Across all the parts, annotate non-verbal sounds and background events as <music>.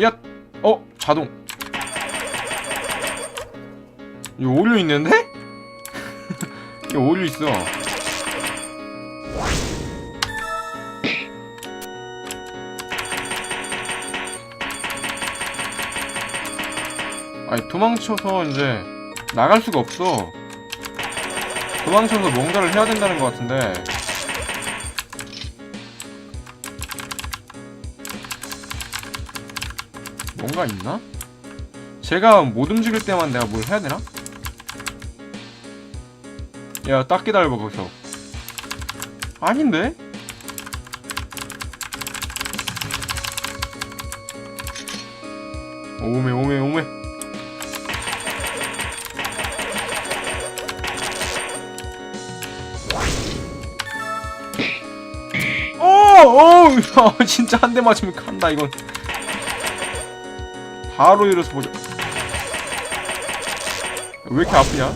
야! 어? 자동 이거 오류 있는데? <laughs> 이거 오류 있어 아니 도망쳐서 이제 나갈 수가 없어 도망쳐서 뭔가를 해야 된다는 것 같은데 뭔가 있나? 제가 못 움직일 때만 내가 뭘 해야 되나? 야, 딱 기다려봐, 거기서. 아닌데? 오메, 오메, 오메. 오! 오! 야, 진짜 한 대 맞으면 간다, 이건. 바로 일어서 보자. 왜 이렇게 아프냐?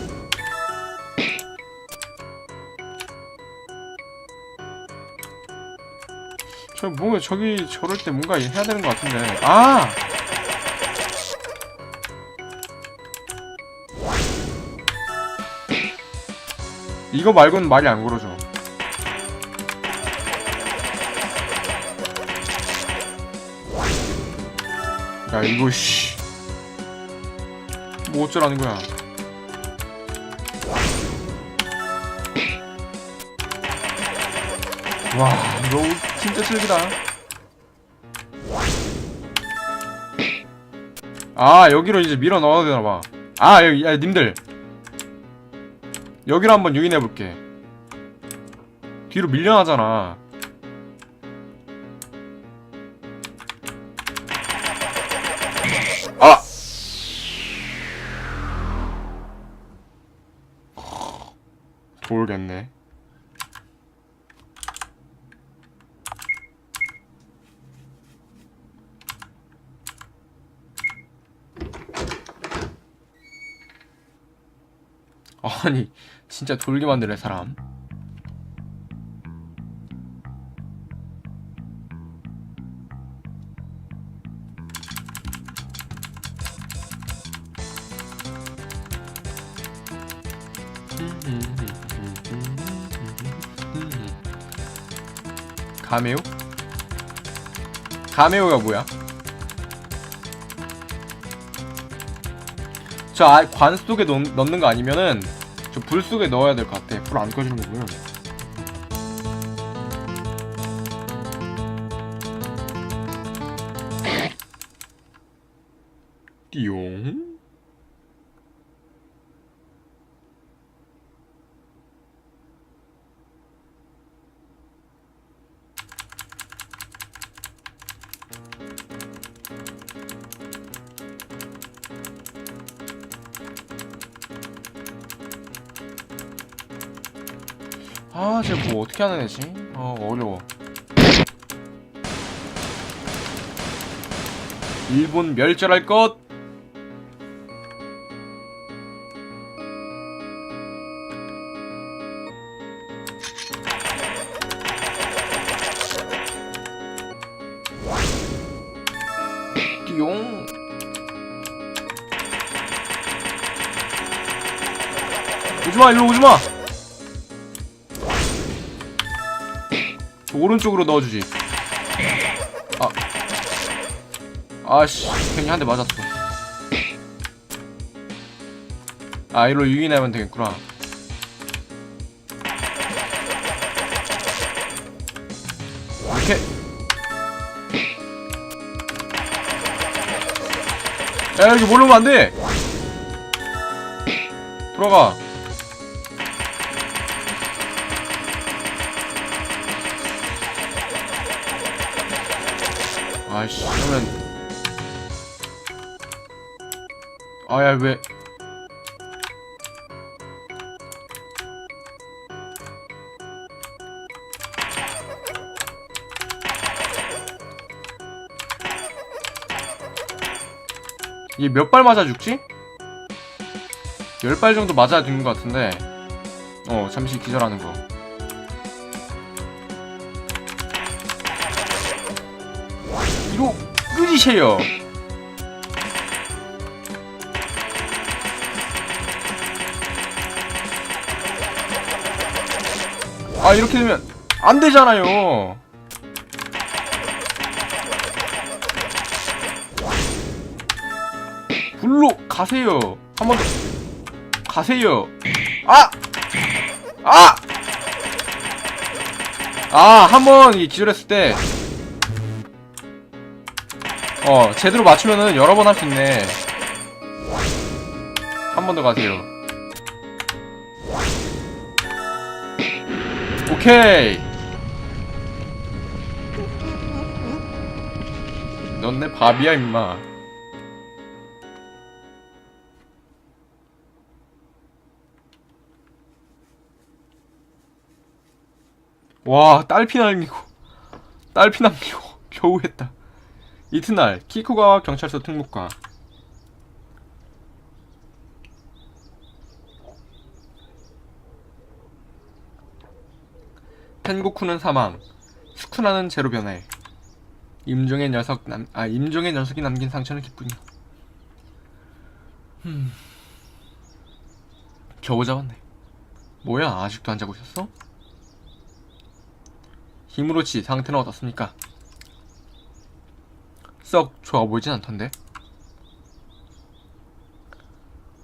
저 뭔가 저기 저럴 때 뭔가 해야 되는 것 같은데. 아! 이거 말고는 말이 안 걸어져. 야 이거 씨. 뭐 어쩌라는 거야? 와 이거 진짜 슬기다. 아 여기로 이제 밀어 넣어야 되나 봐. 아 여기 야 님들 여기로 한번 유인해 볼게. 뒤로 밀려나잖아. 아! 모르겠네. 아니, 진짜 돌게 만드네, 사람. 가메오? 가메오가 뭐야? 저 아, 관 속에 넣, 넣는 거 아니면은 저 불 속에 넣어야 될 것 같아. 불 안 꺼지는 거고요. 어떻게 하는 애지? 어, 어려워. 일본 멸절할 것. 띠용. 오지마, 일로 오지마! 오른쪽으로 넣어주지. 아. 아씨, 괜히 한 대 맞았어. 아, 이로 유인하면 되겠구나. 이렇게. 야, 여기 몰르면 안 돼! 돌아가. 아이씨 그러면 아야 왜? 이게 몇 발 맞아 죽지? 열발 정도 맞아 죽는 것 같은데. 어 잠시 기절하는 거 이거 끊이세요 아 이렇게 되면 안 되잖아요 불로 가세요 한번 가세요 아! 아! 아, 한 번 기절했을 때 어, 제대로 맞추면은 여러 번 할 수 있네. 한 번 더 가세요. 오케이. 넌 내 밥이야, 임마. 와, 딸피 날리고, 딸피 남기고, 겨우 했다. 이튿날, 키코가 경찰서 특무과. 펜고쿠는 사망, 스쿠나는 제로 변해. 임종의 녀석 남, 아 임종의 녀석이 남긴 상처는 기뿐이야. 음, 겨우 잡았네. 뭐야 아직도 안 자고 있었어? 힘으로치 상태는 어떻습니까? 썩 좋아 보이진 않던데.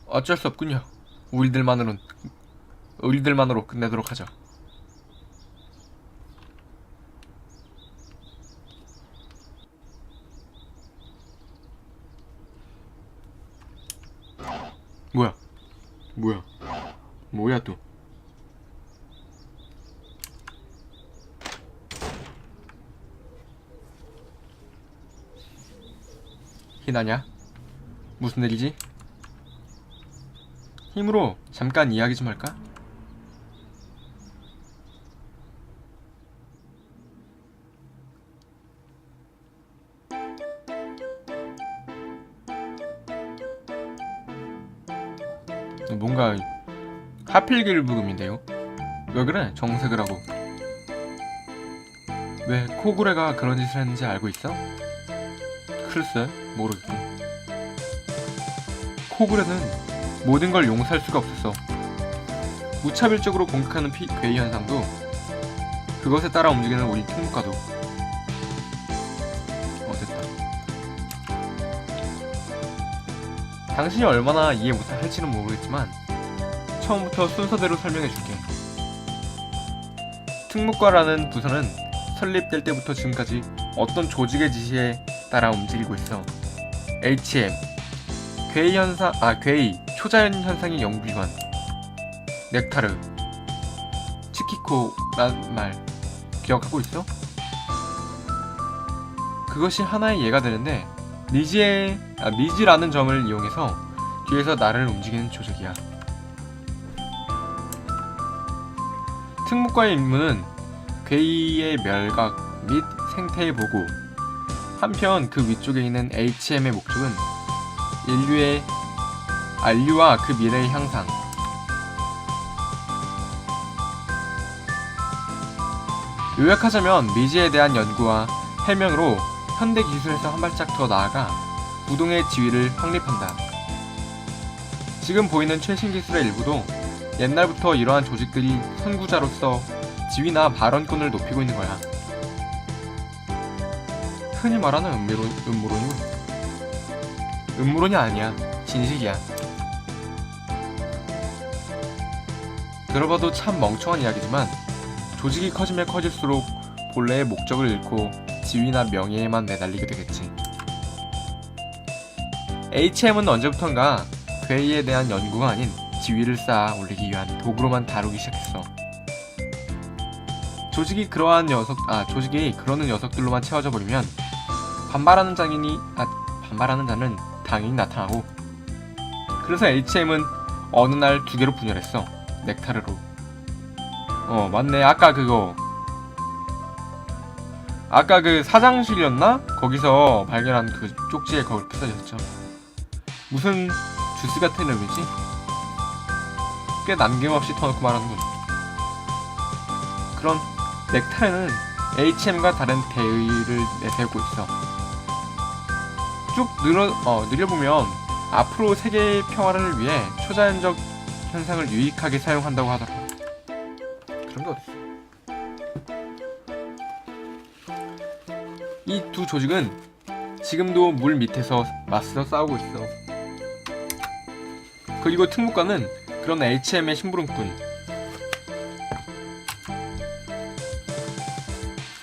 어쩔 수 없군요. 우리들만으론 우리들만으로 끝내도록 하죠. 뭐야? 뭐야? 뭐야 또? 희나냐? 무슨 일이지? 힘으로 잠깐 이야기 좀 할까? 뭔가 하필길 부름인데요. 왜 그래? 정색을 하고. 왜 코구레가 그런 짓을 했는지 알고 있어? 글쎄, 모르겠군. 코구레는 모든 걸 용서할 수가 없었어. 무차별적으로 공격하는 피, 괴이 현상도 그것에 따라 움직이는 우리 특무과도 어 됐다. 당신이 얼마나 이해 못할지는 모르겠지만 처음부터 순서대로 설명해줄게. 특무과라는 부서는 설립될 때부터 지금까지 어떤 조직의 지시에 따라 움직이고 있어. HM 괴이 현상 아 괴이 초자연 현상의 연구기관 넥타르 치키코란 말 기억하고 있어? 그것이 하나의 예가 되는데 리지의 아, 리지라는 점을 이용해서 뒤에서 나를 움직이는 조직이야. 특무과의 임무는 괴이의 멸각 및 생태의 보고 한편 그 위쪽에 있는 HM의 목적은 인류의 안류와 그 미래의 향상 요약하자면 미지에 대한 연구와 해명으로 현대 기술에서 한 발짝 더 나아가 우동의 지위를 확립한다. 지금 보이는 최신 기술의 일부도 옛날부터 이러한 조직들이 선구자로서 지위나 발언권을 높이고 있는 거야. 흔히 말하는 음모론, 음모론이 음모론이 아니야. 진실이야. 들어봐도 참 멍청한 이야기지만 조직이 커지면 커질수록 본래의 목적을 잃고 지위나 명예에만 매달리게 되겠지. HM은 언제부턴가 괴이에 대한 연구가 아닌 지위를 쌓아 올리기 위한 도구로만 다루기 시작했어. 조직이 그러한 녀석, 아 조직이 그러는 녀석들로만 채워져 버리면 반발하는 장인이, 아 반발하는 자는 당연히 나타나고. 그래서 HM은 어느 날 두 개로 분열했어. 넥타르로. 어 맞네 아까 그거 아까 그 사장실이었나? 거기서 발견한 그 쪽지에 그렇게 써졌죠 무슨 주스 같은 이름이지? 꽤 남김없이 터놓고 말하는군 그런 넥타이는 HM과 다른 대의를 내세우고 있어 쭉 늘어, 어, 늘려보면 앞으로 세계의 평화를 위해 초자연적 현상을 유익하게 사용한다고 하더라 그런 게 어딨어. 이 두 조직은 지금도 물 밑에서 맞서 싸우고 있어. 그리고 특무과는 그런 HM의 심부름꾼.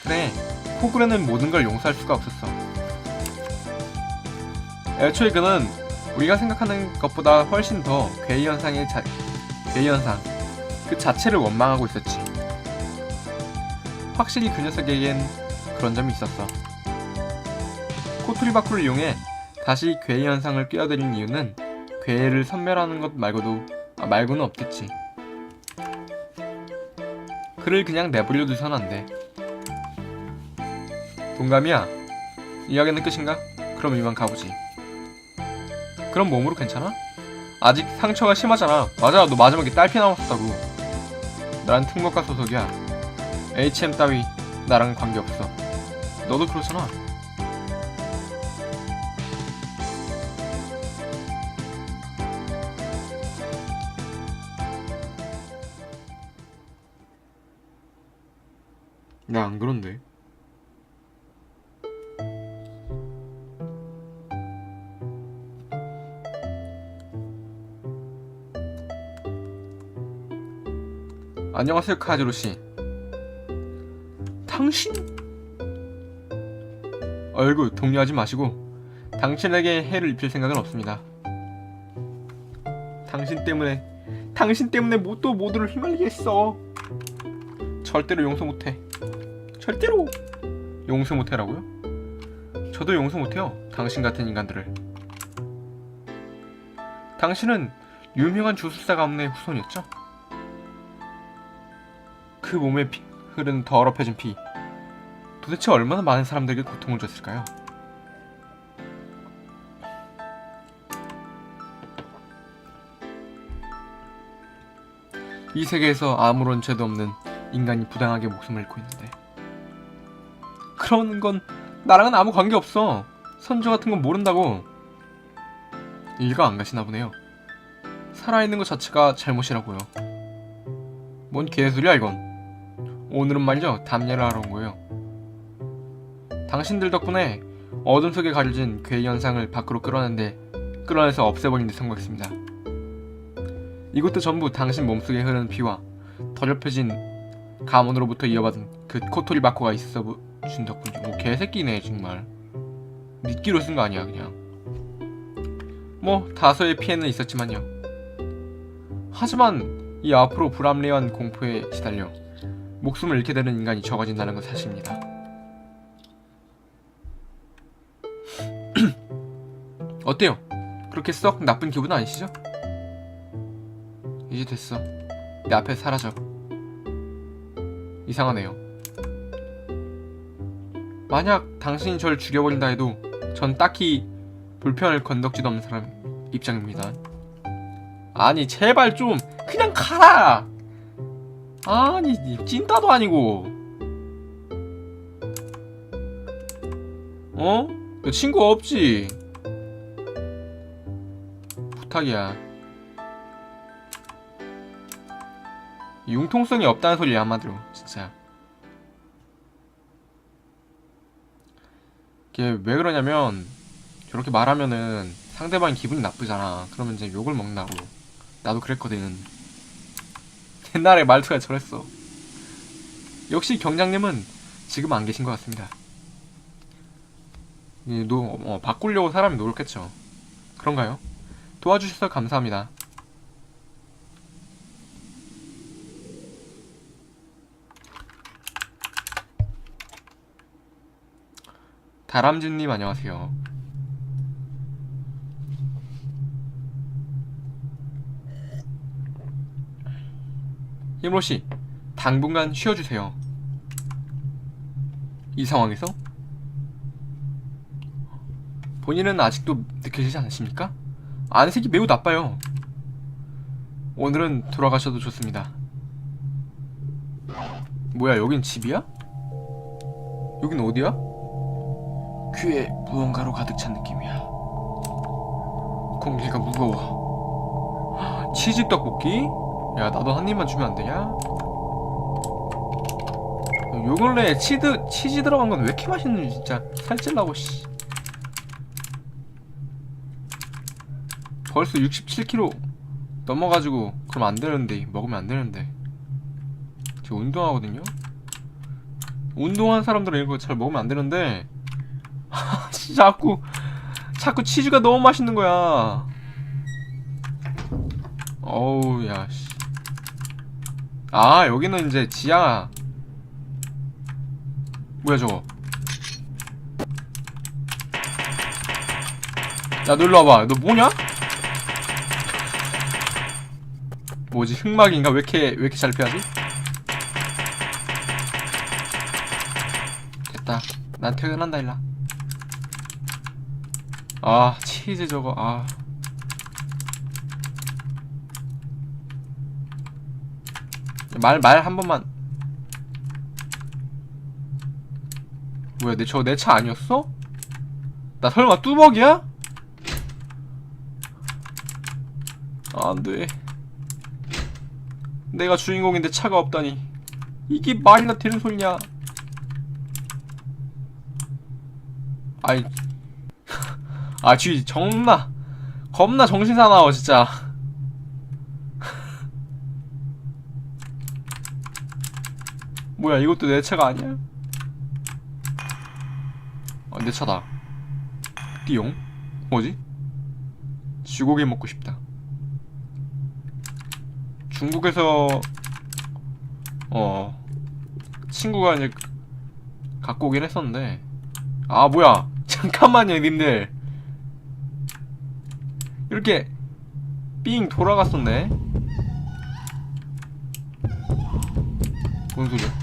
그래 코그레는 모든 걸 용서할 수가 없었어. 애초에 그는 우리가 생각하는 것보다 훨씬 더 괴이 현상의 자, 괴이 현상 그 자체를 원망하고 있었지. 확실히 그 녀석에겐 그런 점이 있었어. 코토리바쿠를 이용해 다시 괴이 현상을 끼어들인 이유는 괴를 선멸하는 것 말고도 아, 말고는 없겠지. 그를 그냥 내버려 두선 안 돼. 동감이야. 이야기는 끝인가? 그럼 이만 가보지. 그럼 몸으로 괜찮아? 아직 상처가 심하잖아. 맞아, 너 마지막에 딸피 남았다고. 난 특목과 소속이야. HM 따위 나랑 관계없어. 너도 그렇잖아. 나 안 그런데. 안녕하세요, 카즈로 씨. 당신? 얼굴 동요하지 마시고 당신에게 해를 입힐 생각은 없습니다. 당신 때문에 당신 때문에 모두 모두를 휘말리게 했어. 절대로 용서 못해. 절대로 용서 못해라고요? 저도 용서 못해요. 당신 같은 인간들을. 당신은 유명한 주술사 가문의 후손이었죠? 그 몸에 피, 흐르는 더럽혀진 피. 도대체 얼마나 많은 사람들에게 고통을 줬을까요? 이 세계에서 아무런 죄도 없는 인간이 부당하게 목숨을 잃고 있는데 그런 건 나랑은 아무 관계 없어. 선조 같은 건 모른다고. 일가 안 가시나 보네요. 살아있는 것 자체가 잘못이라고요. 뭔 개소리야 이건. 오늘은 말이죠 담례를 하러 온 거예요. 당신들 덕분에 어둠 속에 가려진 괴 현상을 밖으로 끌어내는데 끌어내서 없애버린 데 성공했습니다. 이것도 전부 당신 몸속에 흐르는 피와 더럽혀진 가문으로부터 이어받은 그 코토리 바코가 있어 보- 준 덕분이죠. 뭐 개새끼네 정말. 미끼로 쓴 거 아니야 그냥. 뭐 다소의 피해는 있었지만요. 하지만 이 앞으로 불합리한 공포에 시달려 목숨을 잃게 되는 인간이 적어진다는 건 사실입니다. <clears throat> 어때요? 그렇게 썩 나쁜 기분 아니시죠? 이제 됐어. 내 앞에 사라져. 이상하네요. 만약 당신이 절 죽여버린다 해도 전 딱히 불편을 건덕지도 없는 사람 입장입니다. 아니 제발 좀 그냥 가라. 아니 이 찐따도 아니고. 어? 너 친구 없지? 부탁이야. 융통성이 없다는 소리야 한마디로 진짜. 이게 왜 그러냐면 저렇게 말하면은 상대방이 기분이 나쁘잖아. 그러면 이제 욕을 먹나고. 나도 그랬거든. 옛날에 말투가 저랬어. 역시 경장님은 지금 안 계신 것 같습니다. 이 노, 어, 바꾸려고 사람이 노력했죠. 그런가요? 도와주셔서 감사합니다. 다람쥐님 안녕하세요. 힘로 씨, 당분간 쉬어주세요. 이 상황에서 본인은 아직도 느껴지지 않으십니까? 안색이 매우 나빠요. 오늘은 돌아가셔도 좋습니다. 뭐야, 여긴 집이야? 여긴 어디야? 귀에 무언가로 가득 찬 느낌이야. 공기가 무거워. 치즈 떡볶이? 야, 나도 한 입만 주면 안 되냐? 요 근래 치즈 치즈 들어간 건 왜 이렇게 맛있는지 진짜 살찔라고 씨. 벌써 67kg 넘어가지고 그럼 안 되는데 먹으면 안 되는데. 저 운동하거든요. 운동한 사람들은 이거 잘 먹으면 안 되는데. <laughs> 진짜 자꾸 자꾸 치즈가 너무 맛있는 거야. 어우 야 씨. 아 여기는 이제 지하. 뭐야 저거? 야 놀러 와봐. 너 뭐냐? 뭐지? 흑막인가? 왜 이렇게 왜 이렇게 잘 피하지? 됐다. 난 퇴근한다 일라. 아 치즈 저거. 아 말 말 한 번만. 뭐야 내 저거 내차 아니었어? 나 설마 뚜벅이야? 아, 안 돼. 내가 주인공인데 차가 없다니. 이게 말이나 되는 소리냐? 아이. <laughs> 아 쥐 정나 겁나 정신 사나워 진짜 뭐야 이것도 내 차가 아니야? 아, 내 차다. 띠용? 뭐지? 쥐고기 먹고 싶다. 중국에서 어 친구가 이제 갖고 오긴 했었는데 아 뭐야 <laughs> 잠깐만요 님들 이렇게 삥 돌아갔었네 뭔 소리야?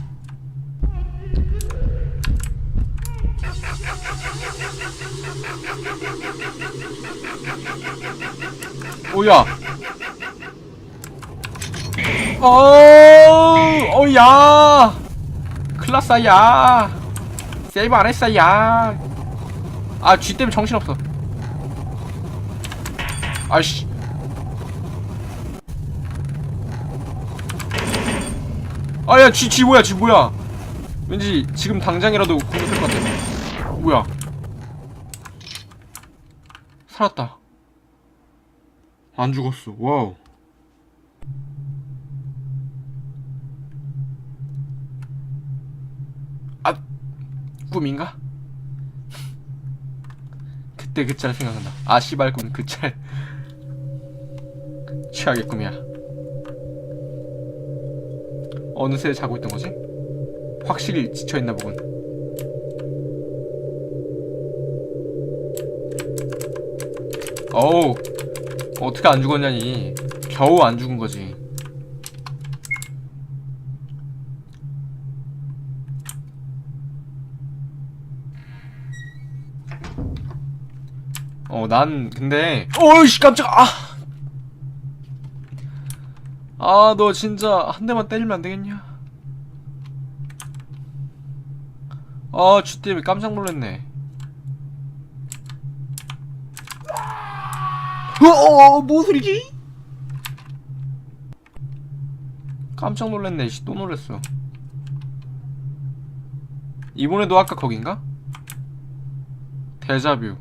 오야. 어, 어야. 클라스야. 세이브 안 했어야. 아, 쥐 때문에 정신 없어. 아씨. 아야, 쥐, 쥐 뭐야, 쥐 뭐야? 왠지 지금 당장이라도 공격할 것 같아. 뭐야? 살았다. 안 죽었어. 와우. 아, 꿈인가? <laughs> 그때 그 짤 생각난다. 아, 씨발 꿈, 그 짤. <laughs> 최악의 꿈이야. 어느새 자고 있던 거지? 확실히 지쳐있나 보군. 어우, 어떻게 안 죽었냐니. 겨우 안 죽은 거지. 어, 난, 근데, 어이씨, 깜짝 아! 아! 아, 너 진짜 한 대만 때리면 안 되겠냐? 아, 쥐 때문에 깜짝 놀랐네. 어어 뭐 소리지? 깜짝 놀랐네 씨, 또 놀랬어 이번에도 아까 거긴가? 데자뷰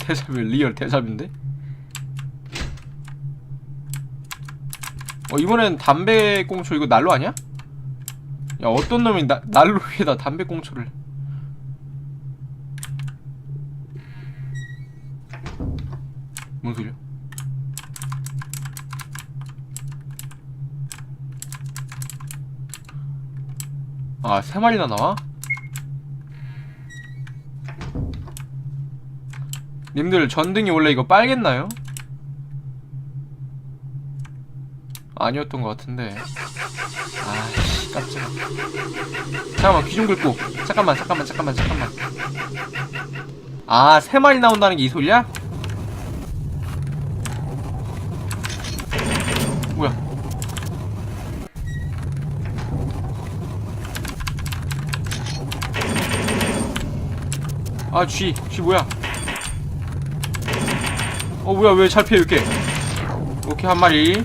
데자뷰 <laughs> 리얼 데자뷰인데? 어 이번엔 담배 꽁초 이거 난로 아니야? 야 어떤 놈이 나, 난로 위에다 담배 꽁초를 뭔 소리야? 아, 세 마리나 나와? 님들 전등이 원래 이거 빨겠나요? 아니었던 것 같은데. 아, 깜짝이야. 잠깐만, 귀 좀 긁고. 잠깐만, 잠깐만, 잠깐만, 잠깐만. 아, 세 마리 나온다는 게 이 소리야? 아, 쥐, 쥐 뭐야? 어, 뭐야, 왜 잘 피해, 이렇게? 오케이, 한 마리.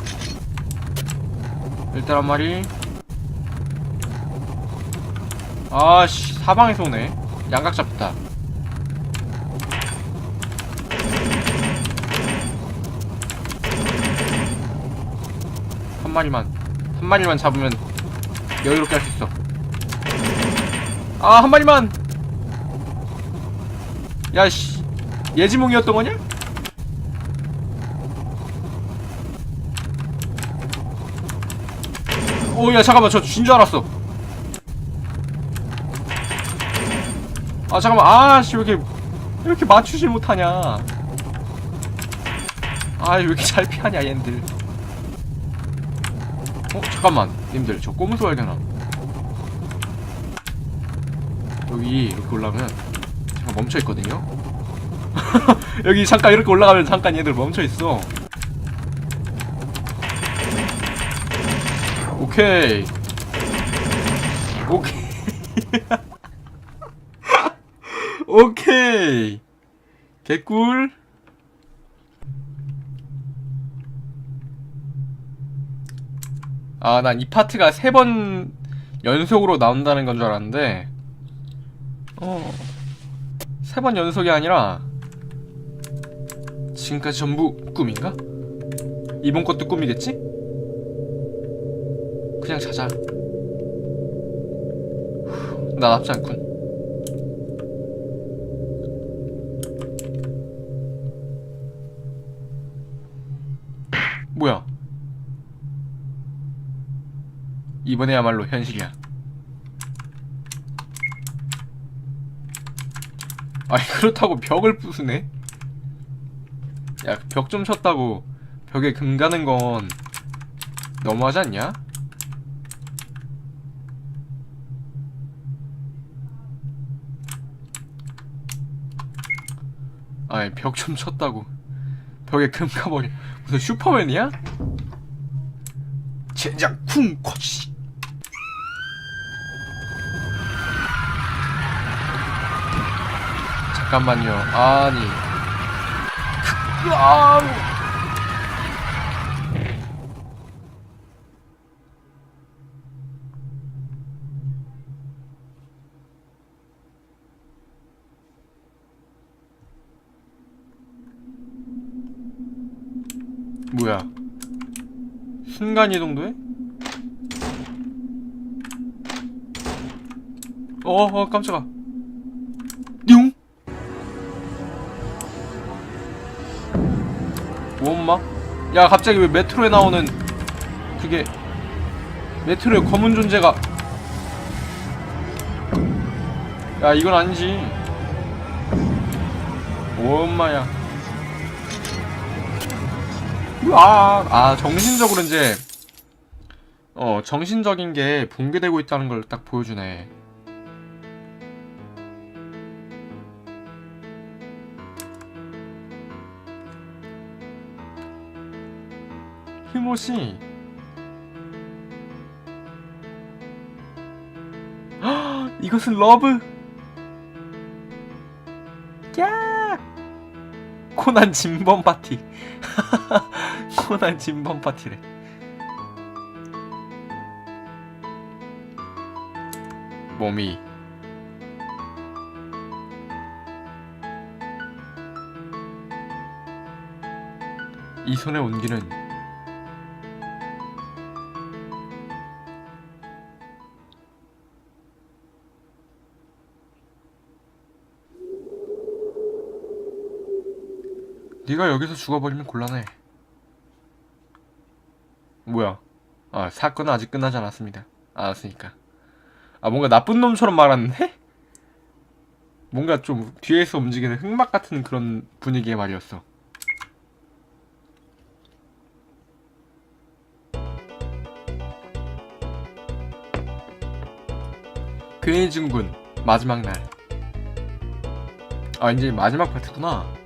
일단 한 마리. 아씨 사방에서 오네 양각 잡다 한 마리만 한 마리만 잡으면 여유롭게 할 수 있어 아 한 마리만 야씨. 예지몽이었던 거냐? 오야 잠깐만. 저 진 줄 알았어. 아 잠깐만. 아씨 왜 이렇게 왜 이렇게 맞추질 못하냐. 아왜 이렇게 잘 피하냐 얘들. 어 잠깐만. 님들 저 꼬무소 발견함 여기 이렇게 올라가면 잠깐 멈춰있거든요. <laughs> 여기 잠깐 이렇게 올라가면 잠깐 얘들 멈춰있어. 오케이. 오케이. <laughs> 오케이. 개꿀. 아 난 이 파트가 세 번 연속으로 나온다는 건 줄 알았는데. 어 세 번 연속이 아니라 지금까지 전부 꿈인가? 이번 것도 꿈이겠지? 그냥 자자 후, 나답지 않군 뭐야 이번에야말로 현실이야 아니 그렇다고 벽을 부수네? 야 벽 좀 쳤다고. 벽에 금 가는 건 너무하지 않냐? 아니 벽 좀 쳤다고. 벽에 금 가버려. 무슨 슈퍼맨이야? 젠장 쿵 코치 잠깐만요 아니 아 뭐야 순간 이동도 해? 어, 어, 깜짝아. 원마? 야, 갑자기 왜 메트로에 나오는 그게 메트로의 검은 존재가 야, 이건 아니지. 원마야. 아, 아, 정신적으로 이제 어, 정신적인 게 붕괴되고 있다는 걸 딱 보여주네. 헉, 이것은 러브. 야 코난 진범 파티. <laughs> 코난 진범 파티래. 몸이. 이 손의 온기는 네가 여기서 죽어버리면 곤란해. 뭐야? 아 사건은 아직 끝나지 않았습니다. 알았으니까. 아 뭔가 나쁜 놈처럼 말하는데? 뭔가 좀 뒤에서 움직이는 흑막 같은 그런 분위기의 말이었어. 괜히 증군 마지막 날. 아 이제 마지막 파트구나.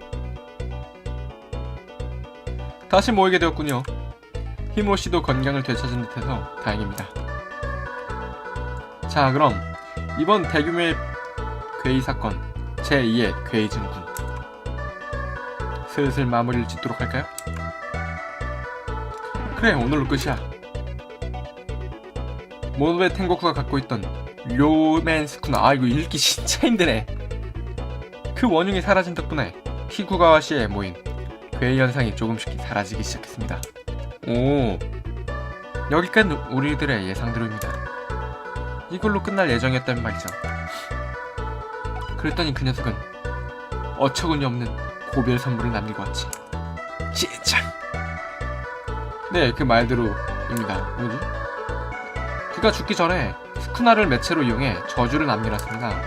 다시 모이게 되었군요. 히모 씨도 건강을 되찾은 듯해서 다행입니다. 자, 그럼 이번 대규모의 괴이 사건 제2의 괴이 증군 슬슬 마무리를 짓도록 할까요? 그래, 오늘로 끝이야. 모노베 텐고쿠가 갖고 있던 료맨스쿠나 아 이거 읽기 <laughs> 진짜 힘드네 그 원흉이 사라진 덕분에 키쿠가와시에 모인 괴의 현상이 조금씩 사라지기 시작했습니다. 오 여기까지 우리들의 예상대로입니다. 이걸로 끝날 예정이었다면 말이죠. 그랬더니 그 녀석은 어처구니 없는 고별 선물을 남기고 왔지 진짜. 네 그 말대로입니다. 뭐지? 그가 죽기 전에 스쿠나를 매체로 이용해 저주를 남겨놨습니다.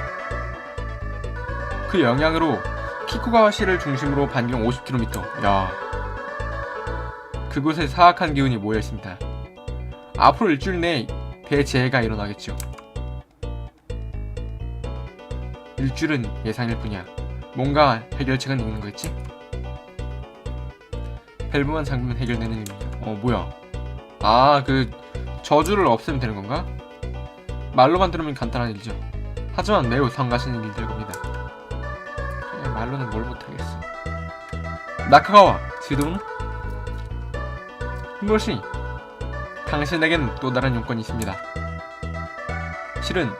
그 영향으로 키쿠가와시를 중심으로 반경 50km. 야. 그곳에 사악한 기운이 모여 있습니다. 앞으로 일주일 내에 대재해가 일어나겠죠. 일주일은 예상일 뿐이야. 뭔가 해결책은 있는 거겠지? 밸브만 잠그면 해결되는 일입니다. 어, 뭐야. 아, 그, 저주를 없애면 되는 건가? 말로만 들으면 간단한 일이죠. 하지만 매우 성가시는 일들 겁니다. 그냥 말로는 뭘 못하겠어. 나카가와 지도는 무엇이 당신에겐 또 다른 용건이 있습니다. 실은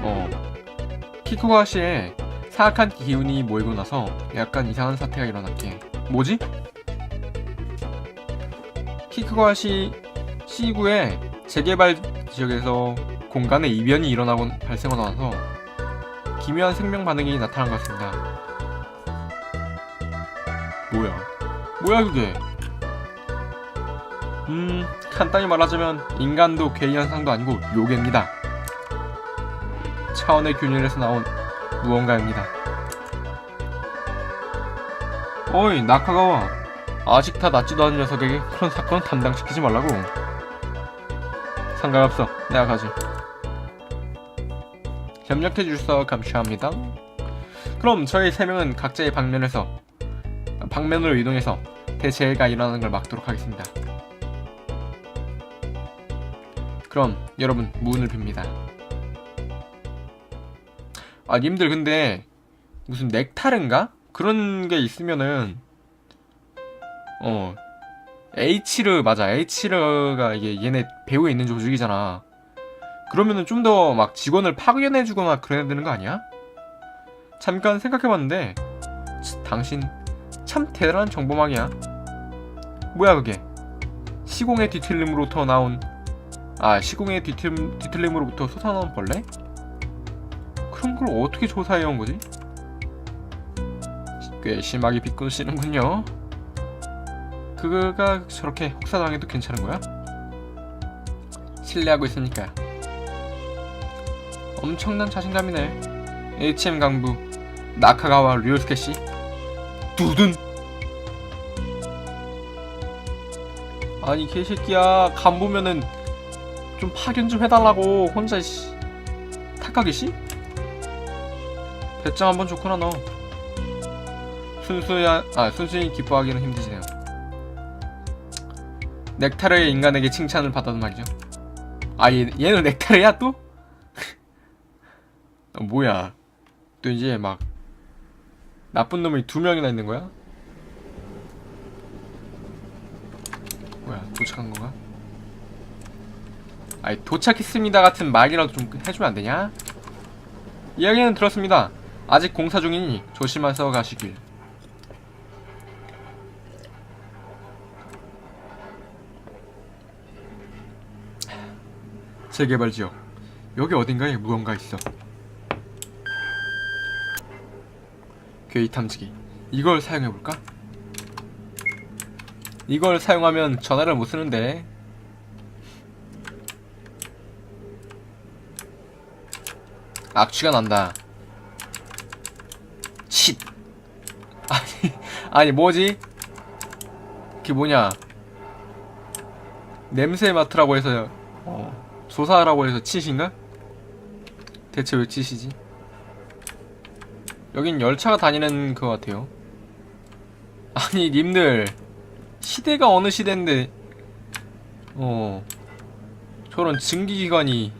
어 키쿠가 씨의 사악한 기운이 모이고 나서 약간 이상한 사태가 일어났기에 뭐지? 키쿠가 씨 C구의 재개발 지역에서 공간의 이변이 일어나고 발생하고 나서 기묘한 생명 반응이 나타난 것 같습니다. 뭐야? 뭐야 그게? 음, 간단히 말하자면 인간도 괴이 현상도 아니고 요괴입니다. 차원의 균열에서 나온 무언가입니다. 어이, 나카가와. 아직 다 낫지도 않은 녀석에게 그런 사건은 담당시키지 말라고. 상관없어. 내가 가지. 협력해 주셔서 감사합니다. 그럼 저희 세 명은 각자의 방면에서 방면으로 이동해서 대재해가 일어나는 걸 막도록 하겠습니다. 그럼 여러분 문을 빕니다. 아 님들 근데 무슨 넥타르인가 그런 게 있으면은 어 H르 맞아 H르가 이게 얘네 배후에 있는 조직이잖아 그러면은 좀 더 막 직원을 파견해주거나 그래야 되는 거 아니야? 잠깐 생각해봤는데 치, 당신 참 대단한 정보망이야 뭐야 그게 시공의 뒤틀림으로부터 나온 아 시공의 뒤틀, 뒤틀림으로부터 솟아나온 벌레? 그런 걸 어떻게 조사해온 거지? 꽤 심하게 비꼬시는군요 그가 저렇게 혹사당해도 괜찮은 거야? 신뢰하고 있으니까 엄청난 자신감이네 HM 강부 나카가와 류스케 씨 두둔. 아니 개새끼야. 간 보면은 좀 파견 좀 해달라고 혼자 씨. 탁하게 씨? 배짱 한번 좋구나 너. 순수야 아 순수히 기뻐하기는 힘드시네요. 넥타르의 인간에게 칭찬을 받아도 말이죠. 아 얘, 얘는 넥타르야 또? <laughs> 어, 뭐야? 또 이제 막 나쁜 놈이 두 명이나 있는 거야? 뭐야 도착한 건가? 아이 도착했습니다 같은 말이라도 좀 해주면 안 되냐? 이야기는 들었습니다. 아직 공사 중이니 조심해서 가시길. 재개발 지역. 여기 어딘가에 무언가 있어. 괴이 탐지기. 이걸 사용해볼까? 이걸 사용하면 전화를 못 쓰는데. 악취가 난다. 칫. 아니, 아니 뭐지? 그게 뭐냐? 냄새 맡으라고 해서 어, 조사하라고 해서 칫인가? 대체 왜 칫이지? 여긴 열차가 다니는 것 같아요. 아니 님들. 시대가 어느 시대인데. 어. 저런 증기기관이